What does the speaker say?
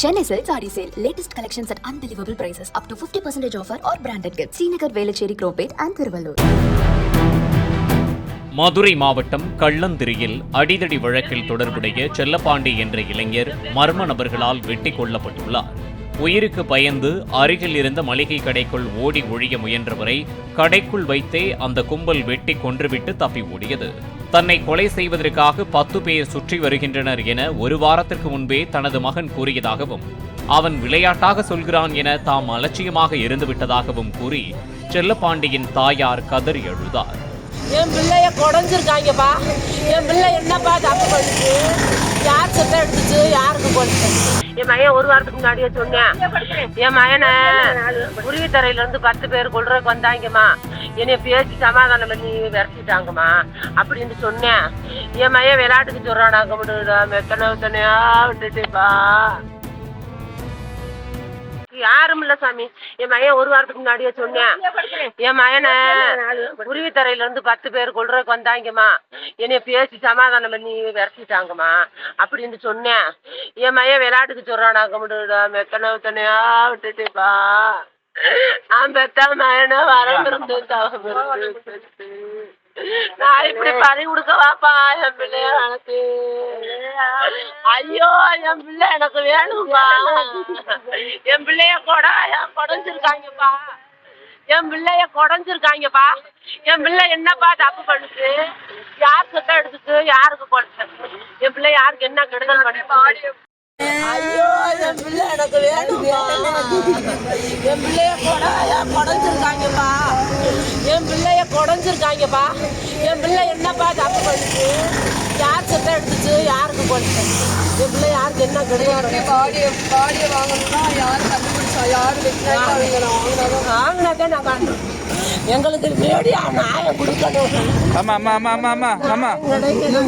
Chennai Silk Saree Sale. Latest collections at unbelievable prices. Up to 50% offer or branded gifts. Srinagar, Velachery, Cropate and Madurai மாவட்டம் கள்ளந்திரியில் அடிதடி வழக்கில் தொடர்புடைய செல்லப்பாண்டி என்ற இளைஞர் மர்ம நபர்களால் வெட்டி கொல்லப்பட்டுள்ளார் உயிருக்கு பயந்து அருகில் இருந்த மளிகை கடைக்குள் ஓடி ஒழிய முயன்றவரை கடைக்குள் வைத்தே அந்த கும்பல் வெட்டி கொன்றுவிட்டு தப்பி ஓடியது தன்னை கொலை செய்வதற்காக பத்து பேர் சுற்றி வருகின்றனர் என ஒரு வாரத்திற்கு முன்பே தனது மகன் கூறியதாகவும் அவன் விளையாட்டாக சொல்கிறான் என தாம் அலட்சியமாக இருந்துவிட்டதாகவும் கூறி செல்லப்பாண்டியின் தாயார் கதறி எழுதார் என் பிள்ளைய குடஞ்சிருக்காங்கப்பா. என் பிள்ளை என்னப்பா தப்பு பண்ணுச்சு? யார் சத்தம் எடுத்துச்சு? யாருக்கு கொடுத்து? என் மகன் ஒரு வாரத்துக்கு முன்னாடியே சொன்னேன். என் மகனை உருவித்தரையில இருந்து பத்து பேர் கொள்றதுக்கு வந்தாங்கம்மா. என்னைய பேசி சமாதானம் பண்ணி விரட்டிட்டாங்கம்மா. அப்படின்னு சொன்னேன். என் மகன் விளையாட்டுக்கு சொல்றாடாங்க முடியுதா மெத்தனை தனையா விட்டுட்டேப்பா. யாரும் இல்ல சாமி. என் மகன் ஒரு வாரத்துக்கு முன்னாடியே சொன்னேன். என் மகனை உருவித்தரையில இருந்து பத்து பேர் கொள்றதுக்கு வந்தாங்கம்மா. என்னைய பேசி சமாதானம் பண்ணி விரட்டிட்டாங்கம்மா. அப்படின்னு சொன்னேன். என் மகன் விளையாட்டுக்கு சொல்றானாக்க முடியுதா மெத்தனை தனையா விட்டுட்டுப்பா பெத்த மகனை வரம் இருந்து தவம் இருந்து பெத்து. நான் இப்படி பறி கொடுக்க வாப்பா என் பிள்ளைய வளர்த்து. ஐயோ என் பிள்ளை எனக்கு வேணும்பா என் பிள்ளைய கொட குடஞ்சிருக்காங்கப்பா. என் பிள்ளைய குடஞ்சிருக்காங்கப்பா. என் பிள்ளை என்னப்பா தப்பு பண்ணுச்சு? யார் சத்தம் எடுத்துச்சு? யாருக்கு கொடுத்து? என் பிள்ளை யாருக்கு என்ன கெடுதல் பண்ணி? ஐயோ என் பிள்ளை எனக்கு வேணும்பா என் பிள்ளைய கொட குடஞ்சிருக்காங்கப்பா. என் பிள்ளைய குடஞ்சிருக்காங்கப்பா. என் பிள்ளை என்னப்பா தப்பு பண்ணுச்சு யார் சத்தம் எடுத்துச்சு? யாருக்கு கொடுத்து என் பிள்ளை யாருக்கு என்ன கெடுதல் பாடிய பாடிய வாங்கணும்னா யார் கண்டுபிடிச்சா யார் வெட்டினா வாங்கினதே நான் காட்டுறேன் எங்களுக்கு வேடியா நாயை கொடுக்கணும். ஆமா ஆமா ஆமா ஆமா ஆமா ஆமா. கிடைக்கணும்.